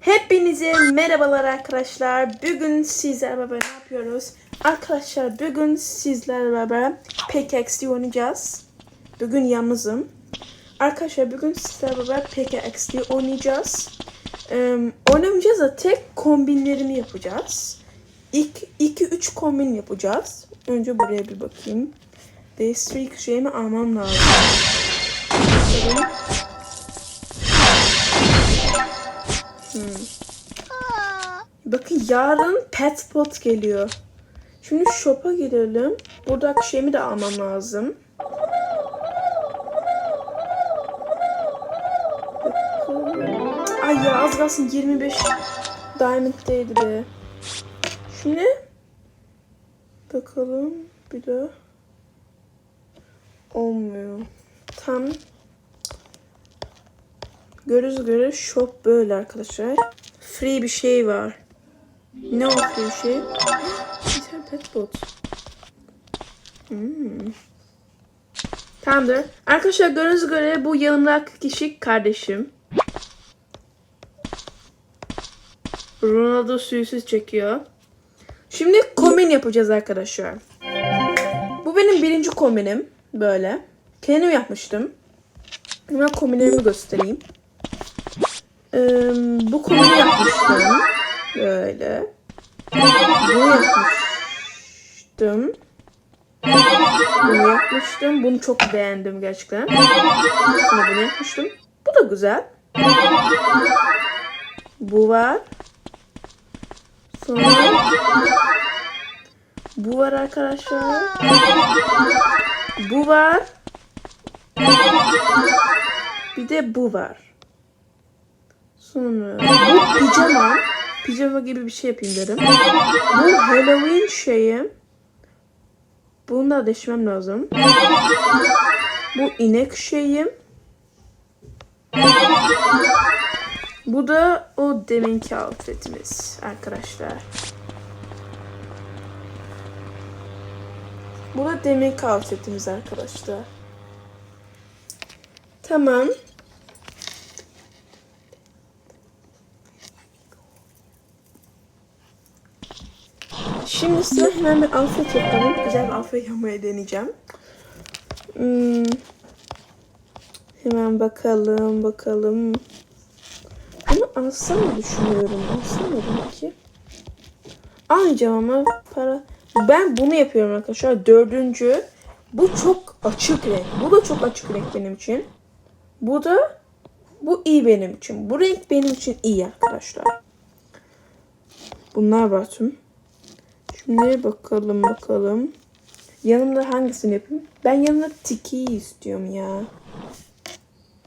Hepinize merhabalar arkadaşlar. Bugün sizlerle beraber ne yapıyoruz? Arkadaşlar bugün sizlerle beraber PKXD oynayacağız. Bugün yalnızım. Arkadaşlar bugün sizlerle beraber PKXD oynayacağız. Ee, oynamayacağız da tek kombinlerimi yapacağız. İlk 2-3 kombin yapacağız. Önce buraya bir bakayım. Değiştirik şeyimi almam lazım. Bakalım. Bakın yarın pet pot geliyor. Şimdi shop'a girelim. Buradaki şeyimi de almam lazım. Ay ya az kalsın 25 diamond'deydi be. Şimdi bakalım bir de olmuyor. Tam Görüz göre shop böyle arkadaşlar. Free bir şey var. Ne o free şey? Bir tane pet bot. Hmm. Tamamdır. Arkadaşlar gördüğünüz göre bu yanımdaki kişi kardeşim. Ronaldo suyu çekiyor. Şimdi kombin yapacağız arkadaşlar. Bu benim birinci kombinim. Böyle. Kendim yapmıştım. Hemen kombinlerimi göstereyim. Ee, bu kombini yapmıştım. Böyle. Bunu yapmıştım. Bunu yapmıştım. Bunu çok beğendim gerçekten. Sonra bunu yapmıştım. Bu da güzel. Bu var. Sonra bu var arkadaşlar. Bu var. Bir de bu var. Sonra bu pijama. Pijama gibi bir şey yapayım dedim. Bu Halloween şeyi. Bunu da değişmem lazım. Bu inek şeyim. Bu da o deminki outfitimiz arkadaşlar. Bu da deminki outfitimiz arkadaşlar. Tamam. Şimdi sıra hemen bir outfit yapalım. Güzel bir outfit yapmayı deneyeceğim. Hmm. Hemen bakalım bakalım. Bunu alsam mı düşünüyorum? Alsam mı belki? Almayacağım ama para... Ben bunu yapıyorum arkadaşlar. Dördüncü. Bu çok açık renk. Bu da çok açık renk benim için. Bu da bu iyi benim için. Bu renk benim için iyi arkadaşlar. Bunlar var tüm. Şimdi bakalım bakalım. Yanımda hangisini yapayım? Ben yanımda tiki istiyorum ya.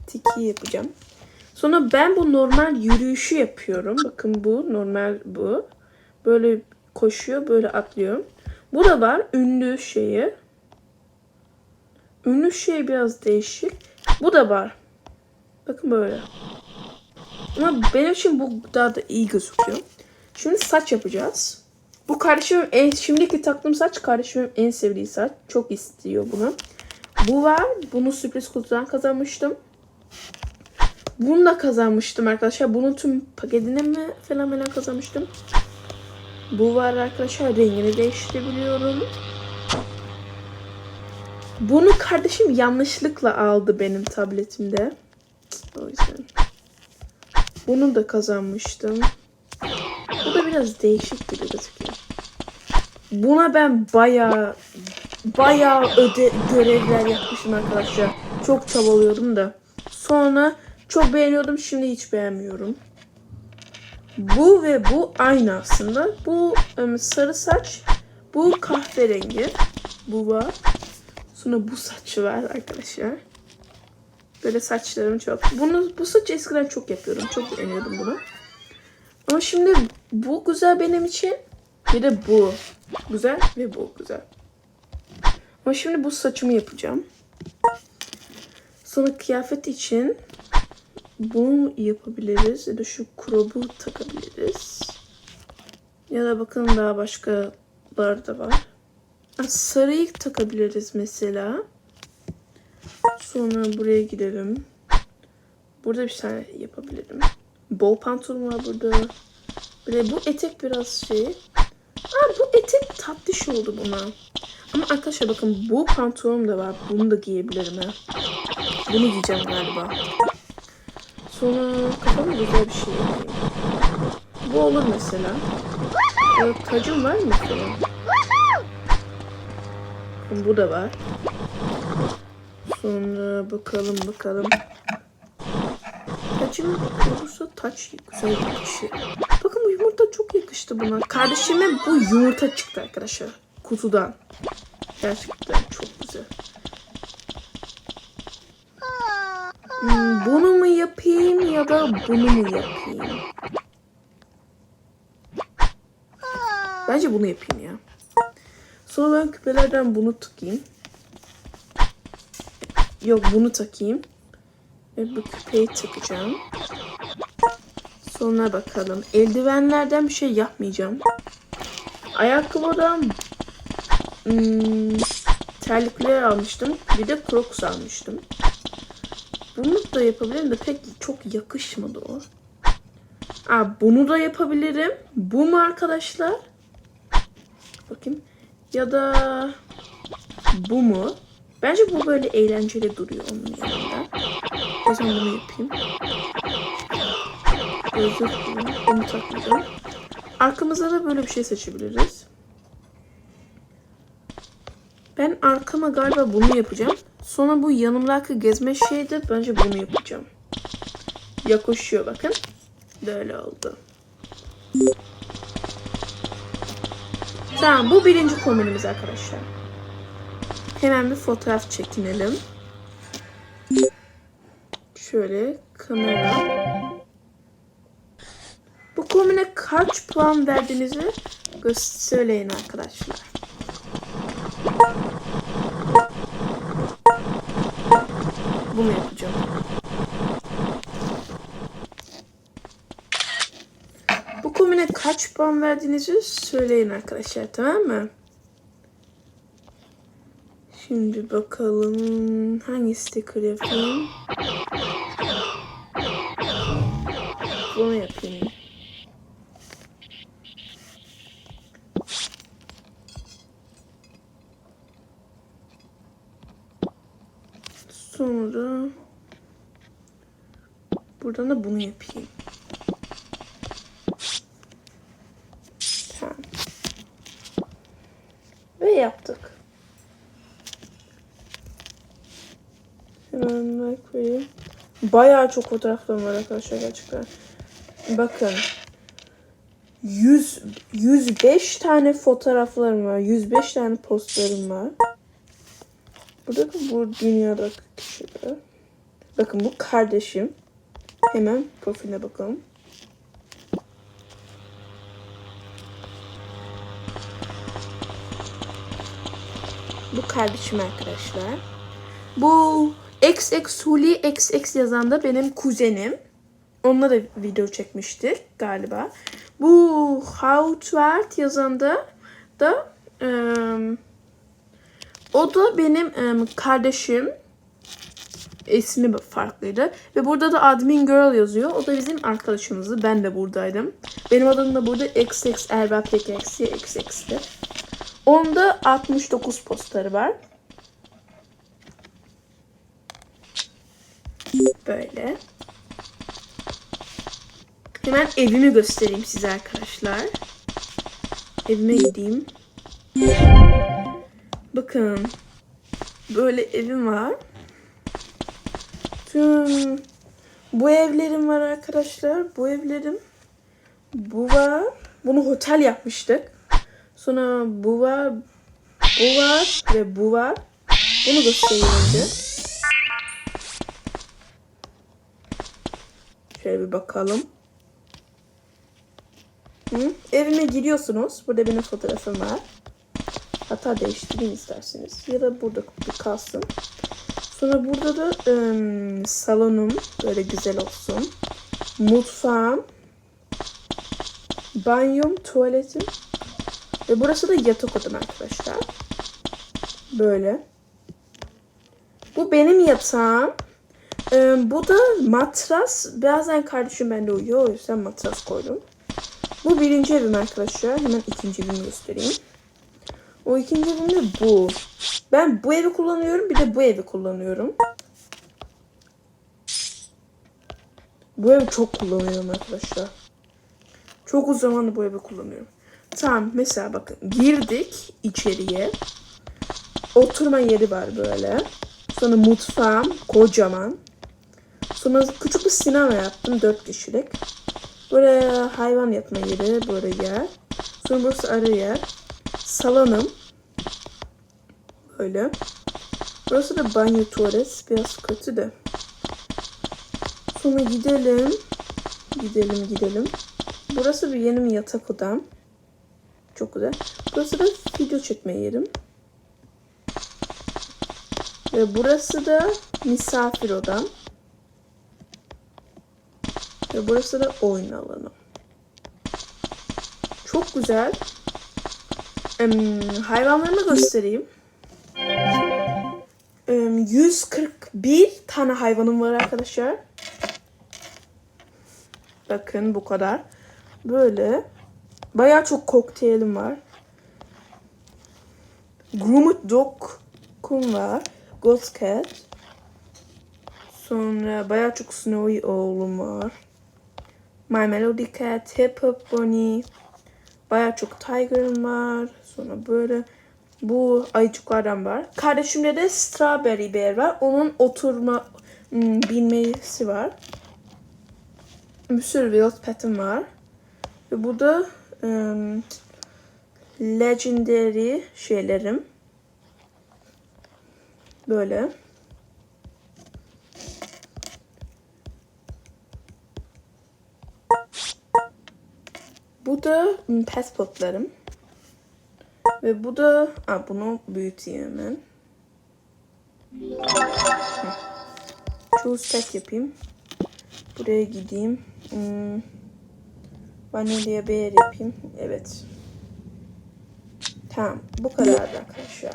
Tiki yapacağım. Sonra ben bu normal yürüyüşü yapıyorum. Bakın bu normal bu. Böyle koşuyor böyle atlıyor. Bu da var ünlü şeyi. Ünlü şey biraz değişik. Bu da var. Bakın böyle. Ama benim için bu daha da iyi gözüküyor. Şimdi saç yapacağız. Bu kardeşimin en, şimdiki taktığım saç kardeşimin en sevdiği saç. Çok istiyor bunu. Bu var. Bunu sürpriz kutudan kazanmıştım. Bunu da kazanmıştım arkadaşlar. Bunun tüm paketini mi falan falan kazanmıştım. Bu var arkadaşlar. Rengini değiştirebiliyorum. Bunu kardeşim yanlışlıkla aldı benim tabletimde. O yüzden. Bunu da kazanmıştım. Bu da biraz değişik gibi gözüküyor. Buna ben bayağı bayağı öde görevler yapmışım arkadaşlar. Çok çabalıyordum da. Sonra çok beğeniyordum. Şimdi hiç beğenmiyorum. Bu ve bu aynı aslında. Bu sarı saç. Bu kahverengi. Bu var. Sonra bu saç var arkadaşlar. Böyle saçlarım çok. Bunu bu saç eskiden çok yapıyordum. Çok beğeniyordum bunu. Ama şimdi bu güzel benim için. Bir de bu güzel ve bu güzel. Ama şimdi bu saçımı yapacağım. Sonra kıyafet için bunu yapabiliriz. Ya da şu krobu takabiliriz. Ya da bakın daha başkalar da var. Sarıyı takabiliriz mesela. Sonra buraya gidelim. Burada bir tane yapabilirim. Bol pantolon var burada. Böyle bu etek biraz şey. Aa bu etek tatlış oldu buna. Ama arkadaşlar bakın bu pantolonum da var. Bunu da giyebilirim ha. Bunu giyeceğim galiba. Sonra kafama güzel bir şey yapayım. Bu olur mesela. Ee, tacım var mı? Bakın Bu da var. Sonra bakalım bakalım. Tacım olursa taç güzel yakışır. Bakın bu yumurta çok yakıştı buna. Kardeşime bu yumurta çıktı arkadaşlar. Kutudan. Gerçekten çok güzel. Hmm, bunu mu yapayım ya da bunu mu yapayım? Bence bunu yapayım ya. Sonra ben küpelerden bunu takayım. Yok bunu takayım. Ve bu küpeyi takacağım. Sonra bakalım. Eldivenlerden bir şey yapmayacağım. Ayakkabıdan hmm, terlikler almıştım. Bir de Crocs almıştım. Bunu da yapabilirim de pek çok yakışmadı o. Aa, bunu da yapabilirim. Bu mu arkadaşlar? Bakayım. Ya da bu mu? Bence bu böyle eğlenceli duruyor onun yanında. O zaman bunu yapayım. Gözlük bunu, takmayacağım. Arkamıza da böyle bir şey seçebiliriz. Ben arkama galiba bunu yapacağım. Sonra bu yanımdaki gezme şeyde bence bunu yapacağım. Yakışıyor bakın. Böyle oldu. Tamam bu birinci kombinimiz arkadaşlar. Hemen bir fotoğraf çekinelim. Şöyle kamera. Bu kombine kaç puan verdiğinizi söyleyin arkadaşlar. Bunu yapacağım. Bu kombine kaç puan verdiğinizi söyleyin arkadaşlar tamam mı? Şimdi bakalım hangi sticker yapayım? Bunu yapayım. Sonra buradan da bunu yapayım. Ve yaptık. Hemen vereyim. Bayağı çok fotoğraflarım var arkadaşlar gerçekten. Bakın. 100, 105 tane fotoğraflarım var. 105 tane postlarım var. Burada da bu dünyadaki kişiler. Bakın bu kardeşim. Hemen profiline bakalım. Bu kardeşim arkadaşlar. Bu XX Huli XX yazan da benim kuzenim. Onunla da video çekmiştik galiba. Bu Houtwart yazan da da em, o da benim em, kardeşim. İsmi farklıydı. Ve burada da Admin Girl yazıyor. O da bizim arkadaşımızdı. Ben de buradaydım. Benim adım da burada XX Erbap Eksi XX'ti. Onda 69 postları var. Böyle. Hemen evimi göstereyim size arkadaşlar. Evime gideyim. Bakın. Böyle evim var. Tüm bu evlerim var arkadaşlar. Bu evlerim. Bu var. Bunu otel yapmıştık. Sonra bu var. Bu var. Ve bu var. Bunu göstereyim önce. Şöyle bir bakalım. Hı? Evime giriyorsunuz. Burada benim fotoğrafım var. Hatta değiştireyim isterseniz. Ya da burada kalsın. Sonra burada da ım, salonum böyle güzel olsun. Mutfağım. Banyom, tuvaletim. Ve burası da yatak odam arkadaşlar. Böyle. Bu benim yatağım. Ee, bu da matras. Bazen kardeşim bende uyuyor. O yüzden matras koydum. Bu birinci evim arkadaşlar. Hemen ikinci evimi göstereyim. O ikinci evim de bu. Ben bu evi kullanıyorum. Bir de bu evi kullanıyorum. Bu evi çok kullanıyorum arkadaşlar. Çok uzun zamandır bu evi kullanıyorum. Tamam mesela bakın girdik içeriye. Oturma yeri var böyle. Sonra mutfağım kocaman. Sonra küçük bir sinema yaptım dört kişilik. Böyle hayvan yatma yeri böyle yer. Sonra burası arı yer. Salonum. Böyle. Burası da banyo tuvalet. Biraz kötü de. Sonra gidelim. Gidelim gidelim. Burası bir bir yatak odam. Çok güzel. Burası da video çekme yerim. Ve burası da misafir odam. Ve burası da oyun alanı. Çok güzel. Em, hayvanlarımı göstereyim. Em, 141 tane hayvanım var arkadaşlar. Bakın bu kadar. Böyle. Bayağı çok kokteylim var. Groomed Dog kum var. Ghost Cat. Sonra bayağı çok Snowy oğlum var. My Melody Cat, Hip Hop Bunny. Bayağı çok Tiger'ım var. Sonra böyle bu ayıcıklardan var. Kardeşimde de Strawberry Bear var. Onun oturma hmm, binmesi var. Bir sürü Wheelpet'im var. Ve bu da ım, Legendary şeylerim. Böyle. Bu da ım, pet potlarım. Ve bu da... Aa, bunu büyüteyim hemen. Choose pet yapayım. Buraya gideyim. Hmm. Vanilya bear yapayım. Evet. Tamam. Bu kadardı arkadaşlar.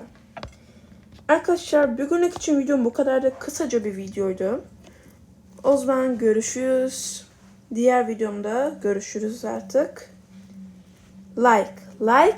Arkadaşlar bugünlük için videom bu kadar da kısaca bir videoydu. O zaman görüşürüz. Diğer videomda görüşürüz artık. Like, like